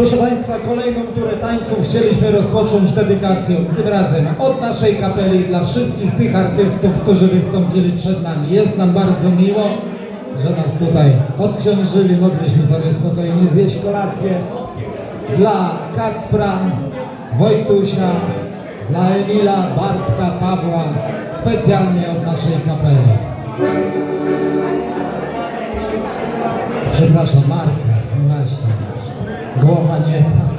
Proszę Państwa, kolejną turę tańców chcieliśmy rozpocząć dedykacją, tym razem od naszej kapeli dla wszystkich tych artystów, którzy wystąpili przed nami. Jest nam bardzo miło, że nas tutaj odciążyli, mogliśmy sobie spokojnie zjeść kolację. Dla Kacpra, Wojtusia, dla Emila, Bartka, Pawła, specjalnie od naszej kapeli. Przepraszam, Marka, właśnie. Głowa nie ta.